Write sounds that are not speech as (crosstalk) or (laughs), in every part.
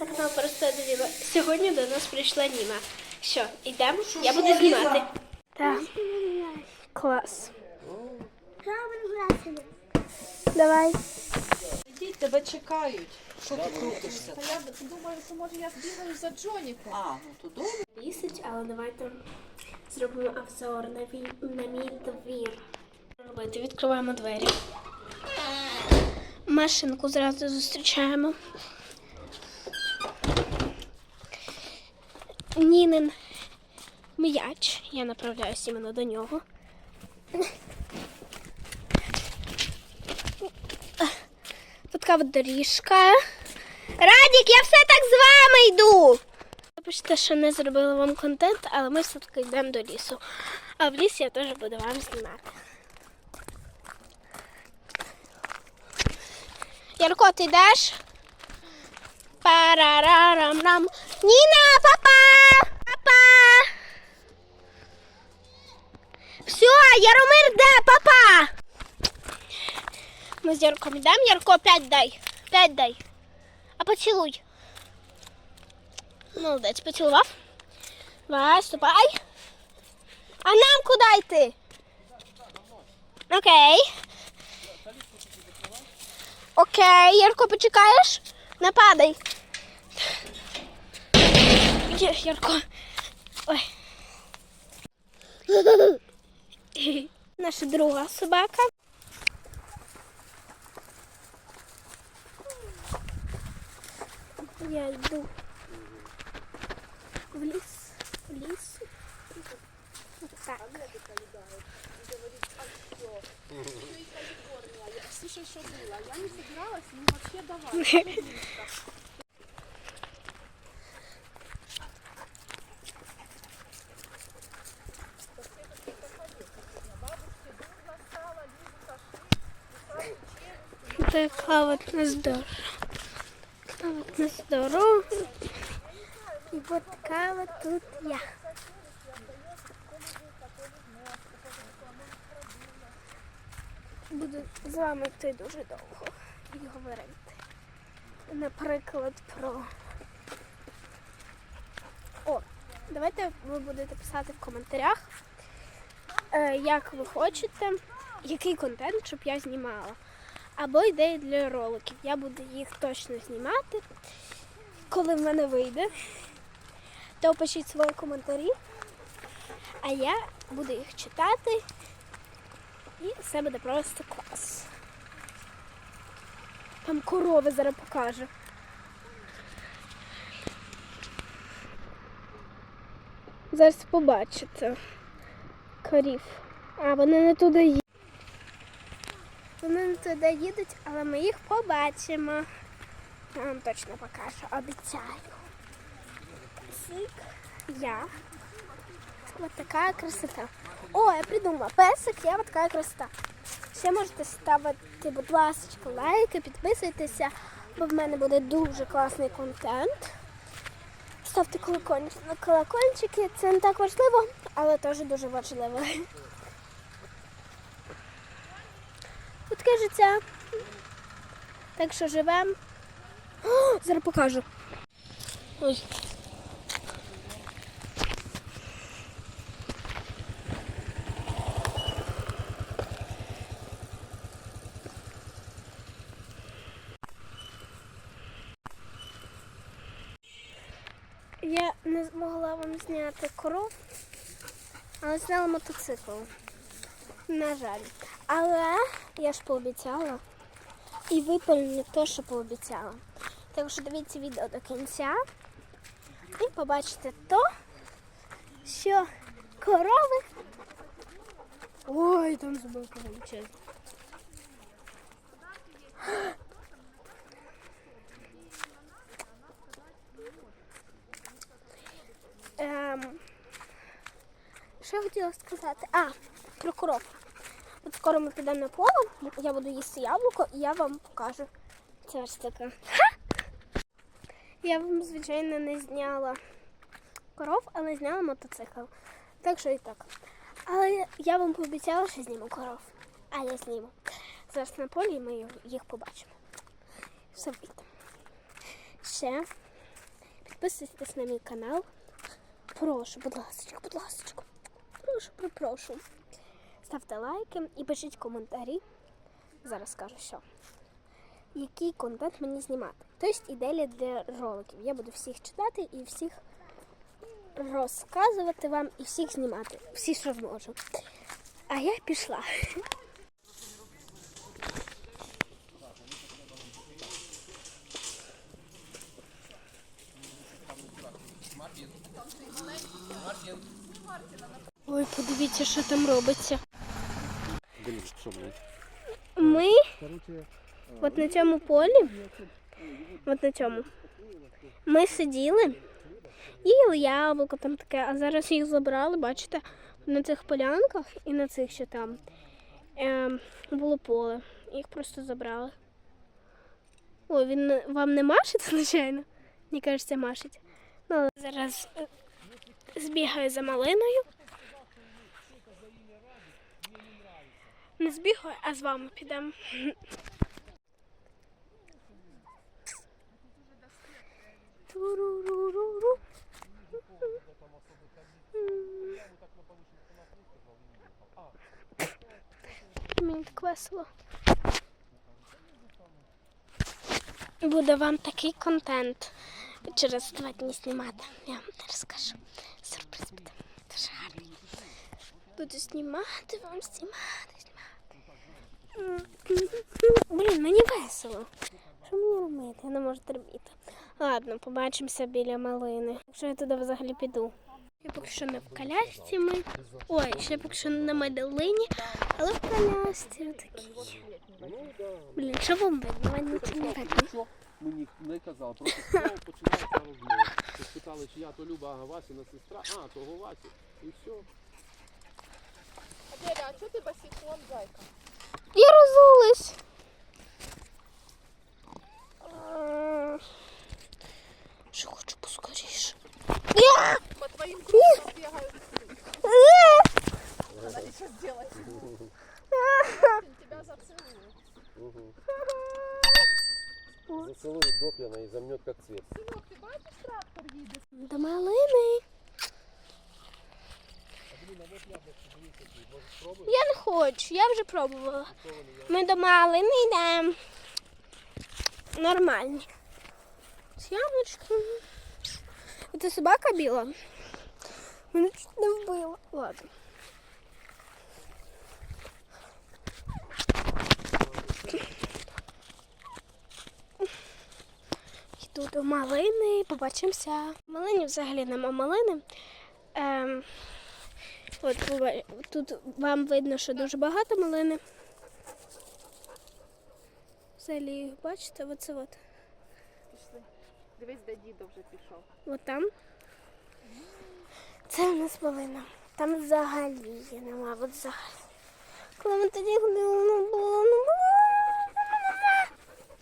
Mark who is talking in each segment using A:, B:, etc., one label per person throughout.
A: Це канал просто до. Сьогодні до нас прийшла Німа. Що, йдемо? Я буду знімати. Так. Клас. Давай.
B: Ідіть, тебе чекають. Що ти крутишся?
C: Та я думаю, що може я збігаю за Джоніком.
B: А, ну то добре.
A: Бісить, але давайте зробимо обзор на, вій... на мій двір. Робити, відкриваємо двері. Машинку зразу зустрічаємо. Нінин м'яч. Я направляюсь іменно до нього. Така от доріжка. Радік, я все так з вами йду. Вибачте, що не зробила вам контент, але ми все-таки йдемо до лісу. А в лісі я теж буду вам знімати. Ярко, ти йдеш? Парарарам-рам. Ніна, папа! Папа! Все, Яромир де, папа? Ми з Ярком йдемо. Ярко, п'ять дай. П'ять дай. А поцілуй. Молодець, поцілував. Давай, ступай. А нам куди йти? Окей. Окей, Ярко, почекаєш? Не падай. Є, Ярко. Ой. (laughs) Наша друга собака. Я йду в ліс. В ліс. Так.
C: Слушай, що було? Я не собиралась, ну вообще давай. (laughs)
A: Така от на здоров'я. От на. І от така от тут я. Буду з вами йти дуже довго і говорити. Наприклад, про. О, давайте ви будете писати в коментарях, е, як ви хочете, який контент, щоб я знімала або ідеї для роликів. Я буду їх точно знімати. Коли в мене вийде, то пишіть свої коментарі, а я буду їх читати. І все буде просто клас. Там корови зараз покажу. Зараз побачите корів. А, вони не туди їдуть. Вони не туди їдуть, але ми їх побачимо. Я вам точно покажу, обіцяю. Песик, я. Ось така красота. О, я придумала. Песик, я вот така красота. Ще можете ставити, будь ласка, лайки, підписуйтеся, бо в мене буде дуже класний контент. Ставте колокольчики. Це не так важливо, але теж дуже важливо. Таке життя. Так що живемо. Зараз покажу. Ой. Я не змогла вам зняти коров, але зняла мотоцикл. На жаль. Але я ж пообіцяла. І виповню те, що пообіцяла. Так що дивіться відео до кінця і побачите то, що корови. Ой, там забавка величезна. Ем, що я хотіла сказати? А, про коров. От скоро ми підемо на поле, я буду їсти яблуко і я вам покажу. Це ось таке. Я вам, звичайно, не зняла коров, але зняла мотоцикл. Так що і так. Але я вам пообіцяла, що зніму коров. А я зніму. Зараз на полі ми їх побачимо. Все вийде. Ще підписуйтесь на мій канал. Прошу, будь ласка, будь ласка. Прошу, прошу. Ставте лайки і пишіть коментарі. Зараз скажу що. Який контент мені знімати. Тобто ідея для роликів. Я буду всіх читати і всіх розказувати вам і всіх знімати. Всі, що зможу. А я пішла. Ой, подивіться, що там робиться.
D: Блін, що, блядь?
A: Ми от на цьому полі, от на цьому, ми сиділи, їли яблуко там таке, а зараз їх забрали, бачите, на цих полянках і на цих ще там ем, було поле. Їх просто забрали. Ой, він вам не машить, (laughs) звичайно? Мені кажеться, машить. Ну, але зараз е, збігаю за малиною. Не збігаю, а з вами підемо. Мені так весело. Буде вам такий контент через два дні знімати. Я вам не розкажу. Сюрприз буде дуже гарний. Буду знімати вам, знімати. Блін, мені весело. Що мені робити? Я не можу терпіти. Ладно, побачимося біля малини. Якщо я туди взагалі піду. Я поки що не в колясці ми. Ой, ще поки що не на медалині, але в колясці такій. Блін, що вам видно? Вам нічого не видно.
D: Мені не казав, просто починається розмова. Спитали, чи я то Люба, а Васіна сестра, а, того Васі. І все.
C: Деля, а что ты босиком, зайка?
A: Я розулась. А, Що хочу поскоріше. Я!
C: По твоим крышам бегают. Надо еще сделать. Тебя зацелую.
D: Угу. Зацелует допьяно и замнет как цвет.
C: Сынок, ты бачишь, трактор едет?
A: До малини. Я не хочу, я вже пробувала. Ми до малини йдемо. Нормальні. З яблучком. Це собака біла. Мене чуть не вбила. Ладно. Йду до малини, побачимося. Малині взагалі нема малини. Ем, от тут вам видно, що дуже багато малини. Взагалі їх бачите, оце от.
C: Пішли. Дивись, де дідо вже пішов.
A: От там. Це у нас малина. Там взагалі її нема, от взагалі. Коли ми тоді ходили, ну було, ну.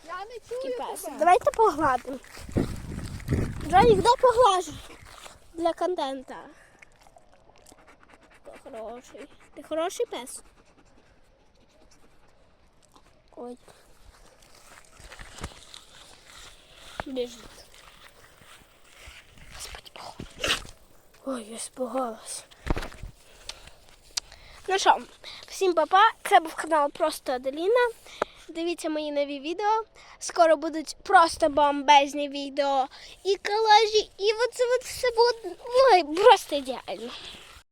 C: Я не чую тебе.
A: Давайте погладимо. Джоні, хто поглажу? Для контента. Хороший. Ти хороший пес? Ой. Біжить. Ой, я спугалась. Ну що, всім папа. Це був канал Просто Аделіна. Дивіться мої нові відео. Скоро будуть просто бомбезні відео і колажі, і оце от все буде ой, просто ідеально.